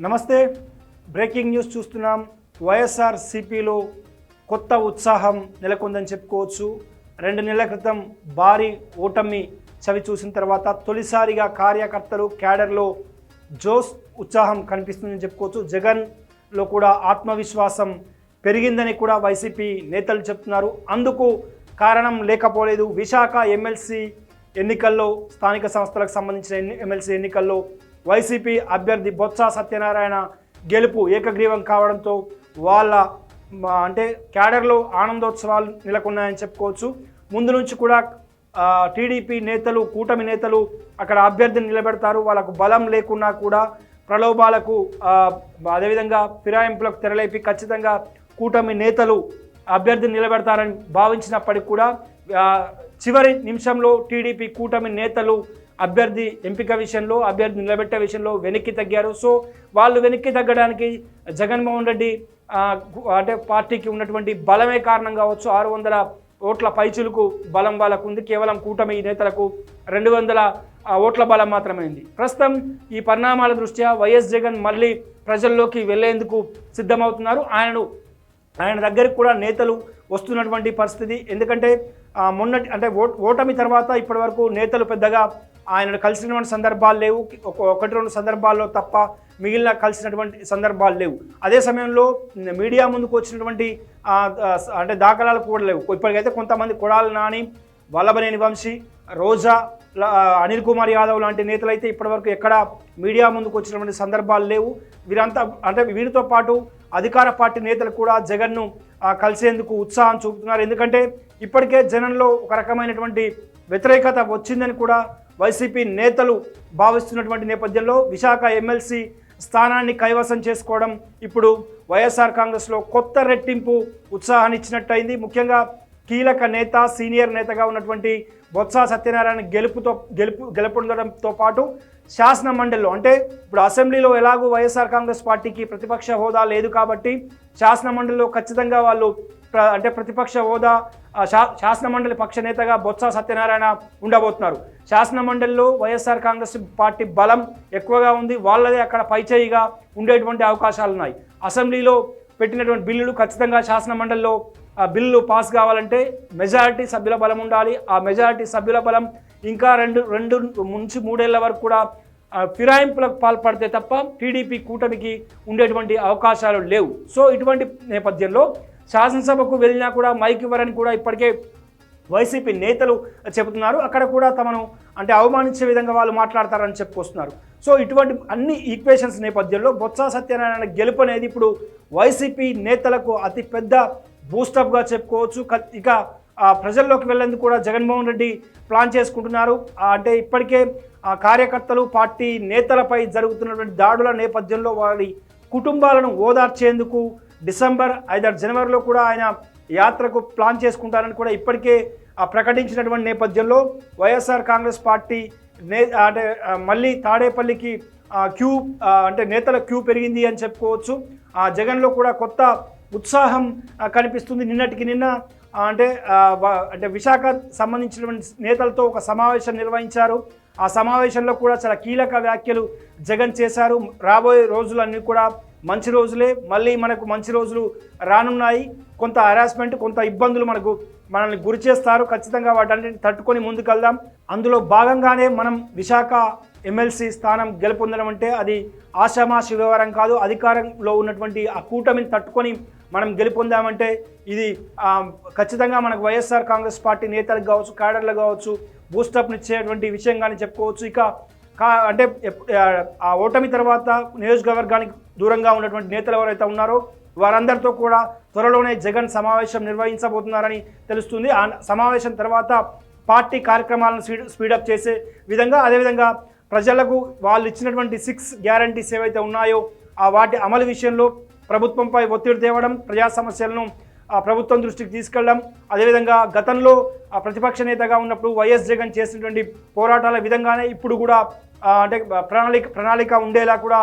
నమస్తే. Breaking news చూస్తున్నాం. వైఎస్ఆర్ సిపిలో కొత్త ఉత్సాహం నెలకొందని చెప్పుకోవచ్చు. రెండు నెలల క్రితం భారీ ఓటమి చవి చూసిన తర్వాత తొలిసారిగా కార్యకర్తలు క్యాడర్లో జోస్ ఉత్సాహం కనిపిస్తుందని చెప్పుకోవచ్చు. జగన్లో కూడా ఆత్మవిశ్వాసం పెరిగిందని కూడా వైసీపీ నేతలు చెప్తున్నారు. అందుకు కారణం లేకపోలేదు. విశాఖ ఎమ్మెల్సీ ఎన్నికల్లో స్థానిక సంస్థలకు సంబంధించిన ఎమ్మెల్సీ ఎన్నికల్లో వైసీపీ అభ్యర్థి బొత్స సత్యనారాయణ గెలుపు ఏకగ్రీవం కావడంతో వాళ్ళ అంటే క్యాడర్లో ఆనందోత్సవాలు నెలకొన్నాయని చెప్పుకోవచ్చు. ముందు నుంచి కూడా టీడీపీ నేతలు కూటమి నేతలు అక్కడ అభ్యర్థిని నిలబెడతారు. వాళ్ళకు బలం లేకున్నా కూడా ప్రలోభాలకు అదేవిధంగా ఫిరాయింపులకు తెరలేపి ఖచ్చితంగా కూటమి నేతలు అభ్యర్థిని నిలబెడతారని భావించినప్పటికీ కూడా చివరి నిమిషంలో టీడీపీ కూటమి నేతలు అభ్యర్థి ఎంపిక విషయంలో అభ్యర్థి నిలబెట్టే విషయంలో వెనక్కి తగ్గారు. సో వాళ్ళు వెనక్కి తగ్గడానికి జగన్మోహన్ రెడ్డి అంటే పార్టీకి ఉన్నటువంటి బలమే కారణం కావచ్చు. ఆరు వందల ఓట్ల పైచులకు బలం వాళ్ళకు ఉంది కేవలం కూటమి నేతలకు రెండు వందల ఓట్ల బలం మాత్రమే ఉంది. ప్రస్తుతం ఈ పరిణామాల దృష్ట్యా వైఎస్ జగన్ మళ్ళీ ప్రజల్లోకి వెళ్ళేందుకు సిద్ధమవుతున్నారు. ఆయనను ఆయన దగ్గరికి కూడా నేతలు వస్తున్నటువంటి పరిస్థితి. ఎందుకంటే మొన్నటి అంటే ఓ- ఓటమి తర్వాత ఇప్పటివరకు నేతలు పెద్దగా ఆయనను కలిసినటువంటి సందర్భాలు లేవు. ఒకటి రెండు సందర్భాల్లో తప్ప మిగిలిన కలిసినటువంటి సందర్భాలు లేవు. అదే సమయంలో మీడియా ముందుకు వచ్చినటువంటి అంటే దాఖలాలు కూడా లేవు. ఇప్పటికైతే కొంతమంది కొడాలి నాని వల్లభనేని వంశీ రోజా అనిల్ కుమార్ యాదవ్ లాంటి నేతలైతే ఇప్పటివరకు ఎక్కడ మీడియా ముందుకు వచ్చినటువంటి సందర్భాలు లేవు. వీరంతా అంటే వీరితో పాటు అధికార పార్టీ నేతలు కూడా జగన్ను కలిసేందుకు ఉత్సాహం చూపుతున్నారు. ఎందుకంటే ఇప్పటికే జనంలో ఒక రకమైనటువంటి వ్యతిరేకత వచ్చిందని కూడా వైసీపీ నేతలు భావిస్తున్నటువంటి నేపథ్యంలో విశాఖ ఎమ్మెల్సీ స్థానాన్ని కైవసం చేసుకోవడం ఇప్పుడు వైఎస్ఆర్ కాంగ్రెస్లో కొత్త రెట్టింపు ఉత్సాహాన్ని ఇచ్చినట్టయింది ముఖ్యంగా కీలక నేత సీనియర్ నేతగా ఉన్నటువంటి బొత్స సత్యనారాయణ గెలుపుతో గెలుపు గెలుపొందడంతో పాటు శాసన మండలిలో అంటే ఇప్పుడు అసెంబ్లీలో ఎలాగూ వైఎస్ఆర్ కాంగ్రెస్ పార్టీకి ప్రతిపక్ష హోదా లేదు కాబట్టి శాసన మండలిలో ఖచ్చితంగా వాళ్ళు అంటే ప్రతిపక్ష హోదా శా శాసన మండలి పక్ష నేతగా బొత్స సత్యనారాయణ ఉండబోతున్నారు. శాసన మండలిలో వైఎస్ఆర్ కాంగ్రెస్ పార్టీ బలం ఎక్కువగా ఉంది వాళ్ళదే అక్కడ పైచేయిగా ఉండేటువంటి అవకాశాలు ఉన్నాయి అసెంబ్లీలో పెట్టినటువంటి బిల్లులు ఖచ్చితంగా శాసన మండలిలో ఆ బిల్లు పాస్ కావాలంటే మెజారిటీ సభ్యుల బలం ఉండాలి. ఆ మెజారిటీ సభ్యుల బలం ఇంకా రెండు రెండు నుంచి మూడేళ్ళ వరకు కూడా ఫిరాయింపులకు పాల్పడితే తప్ప టీడీపీ కూటమికి ఉండేటువంటి అవకాశాలు లేవు. సో ఇటువంటి నేపథ్యంలో శాసనసభకు వెళ్ళినా కూడా మైక్ ఇవ్వరని కూడా ఇప్పటికే వైసీపీ నేతలు చెబుతున్నారు. అక్కడ కూడా తమను అంటే అవమానించే విధంగా వాళ్ళు మాట్లాడతారని చెప్పుకొస్తున్నారు సో ఇటువంటి అన్ని ఈక్వేషన్స్ నేపథ్యంలో బొత్స సత్యనారాయణ గెలుపు అనేది ఇప్పుడు వైసీపీ నేతలకు అతిపెద్ద బూస్టప్గా చెప్పుకోవచ్చు. ఇక ఆ, ప్రజల్లోకి వెళ్ళేందుకు కూడా జగన్మోహన్ రెడ్డి ప్లాన్ చేసుకుంటున్నారు. అంటే ఇప్పటికే ఆ, కార్యకర్తలు పార్టీ నేతలపై జరుగుతున్నటువంటి దాడుల నేపథ్యంలో వారి కుటుంబాలను ఓదార్చేందుకు డిసెంబర్ ఐదారు జనవరిలో కూడా ఆయన యాత్రకు ప్లాన్ చేసుకుంటారని కూడా ఇప్పటికే ఆ, ప్రకటించినటువంటి నేపథ్యంలో వైఎస్ఆర్ కాంగ్రెస్ పార్టీ నే అంటే మళ్ళీ తాడేపల్లికి క్యూ అంటే నేతల క్యూ పెరిగింది అని చెప్పుకోవచ్చు. ఆ, జగన్లో కూడా కొత్త ఉత్సాహం కనిపిస్తుంది. నిన్నటికి నిన్న అంటే అంటే విశాఖ సంబంధించినటువంటి నేతలతో ఒక సమావేశం నిర్వహించారు. ఆ సమావేశంలో కూడా చాలా కీలక వ్యాఖ్యలు జగన్ చేశారు. రాబోయే రోజులన్నీ కూడా మంచి రోజులే మళ్ళీ మనకు మంచి రోజులు రానున్నాయి. కొంత హరాస్మెంట్ కొంత ఇబ్బందులు మనకు మనల్ని గురి చేస్తారు. ఖచ్చితంగా వాటన్నిటిని తట్టుకొని ముందుకెళ్దాం. అందులో భాగంగానే మనం విశాఖ ఎమ్మెల్సీ స్థానం గెలుపొందడం అంటే అది ఆషామాషి వ్యవహారం కాదు. అధికారంలో ఉన్నటువంటి ఆ కూటమిని తట్టుకొని మనం గెలుపొందామంటే ఇది ఖచ్చితంగా మనకు వైఎస్ఆర్ కాంగ్రెస్ పార్టీ నేతలకు కావచ్చు క్యాడర్లు కావచ్చు బూస్టప్నిచ్చేటువంటి విషయంగానే చెప్పుకోవచ్చు. ఇక అంటే ఆ, ఓటమి తర్వాత నియోజకవర్గానికి దూరంగా ఉన్నటువంటి నేతలు ఎవరైతే ఉన్నారో వారందరితో కూడా త్వరలోనే జగన్ సమావేశం నిర్వహించబోతున్నారని తెలుస్తుంది. ఆ సమావేశం తర్వాత పార్టీ కార్యక్రమాలను స్పీడ్ స్పీడప్ చేసే విధంగా అదేవిధంగా ప్రజలకు వాళ్ళు ఇచ్చినటువంటి సిక్స్ గ్యారంటీస్ ఏవైతే ఉన్నాయో ఆ వాటి అమలు విషయంలో ప్రభుత్వంపై ఒత్తిడి తేవడం ప్రజా సమస్యలను ప్రభుత్వం దృష్టికి తీసుకెళ్ళడం. అదేవిధంగా గతంలో ప్రతిపక్ష నేతగా ఉన్నప్పుడు వైఎస్ జగన్ చేసినటువంటి పోరాటాల విధంగానే ఇప్పుడు కూడా అంటే ప్రణాళిక ప్రణాళిక ఉండేలా కూడా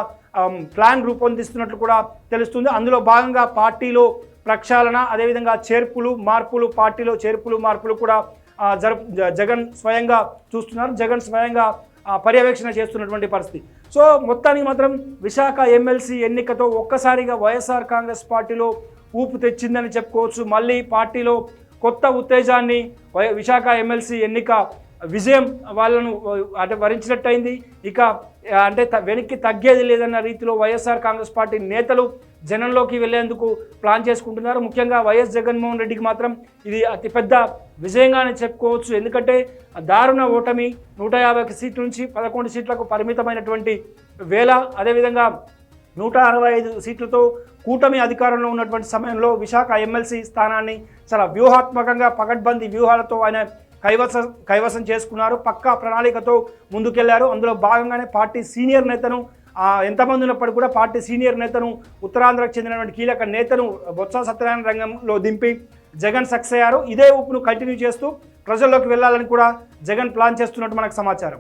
ప్లాన్ రూపొందిస్తున్నట్లు కూడా తెలుస్తుంది. అందులో భాగంగా పార్టీలో ప్రక్షాళన అదేవిధంగా చేర్పులు మార్పులు పార్టీలో చేర్పులు మార్పులు కూడా జరుపు జగన్ స్వయంగా చూస్తున్నారు. జగన్ స్వయంగా పర్యవేక్షణ చేస్తున్నటువంటి పరిస్థితి. సో మొత్తానికి మాత్రం విశాఖ ఎమ్మెల్సీ ఎన్నికతో ఒక్కసారిగా వైఎస్ఆర్ కాంగ్రెస్ పార్టీలో ఊపు తెచ్చిందని చెప్పుకోవచ్చు. మళ్ళీ పార్టీలో కొత్త ఉత్తేజాన్ని వై- విశాఖ ఎమ్మెల్సీ ఎన్నిక విజయం వాళ్ళను అంటే వరించినట్టయింది. ఇక అంటే త- వెనక్కి తగ్గేది లేదన్న రీతిలో వైఎస్ఆర్ కాంగ్రెస్ పార్టీ నేతలు జనంలోకి వెళ్ళేందుకు ప్లాన్ చేసుకుంటున్నారు. ముఖ్యంగా వైఎస్ జగన్మోహన్ రెడ్డికి మాత్రం ఇది అతిపెద్ద విజయంగానే చెప్పుకోవచ్చు. ఎందుకంటే దారుణ ఓటమి నూట యాభై సీట్ల నుంచి పదకొండు సీట్లకు పరిమితమైనటువంటి వేల అదేవిధంగా నూట అరవై ఐదు సీట్లతో కూటమి అధికారంలో ఉన్నటువంటి సమయంలో విశాఖ ఎమ్మెల్సీ స్థానాన్ని చాలా వ్యూహాత్మకంగా పకడ్బందీ వ్యూహాలతో ఆయన కైవసం కైవసం చేసుకున్నారు. పక్కా ప్రణాళికతో ముందుకెళ్ళారు. అందులో భాగంగానే పార్టీ సీనియర్ నేతను ఎంతమంది ఉన్నప్పటికీ కూడా పార్టీ సీనియర్ నేతను ఉత్తరాంధ్రకు చెందినటువంటి కీలక నేతను బొత్స సత్యనారాయణ రంగంలో దింపి జగన్ సక్సెస్ అయ్యారు. ఇదే ఊపును కంటిన్యూ చేస్తూ ప్రజల్లోకి వెళ్ళాలని కూడా జగన్ ప్లాన్ చేస్తున్నట్టు మనకు సమాచారం.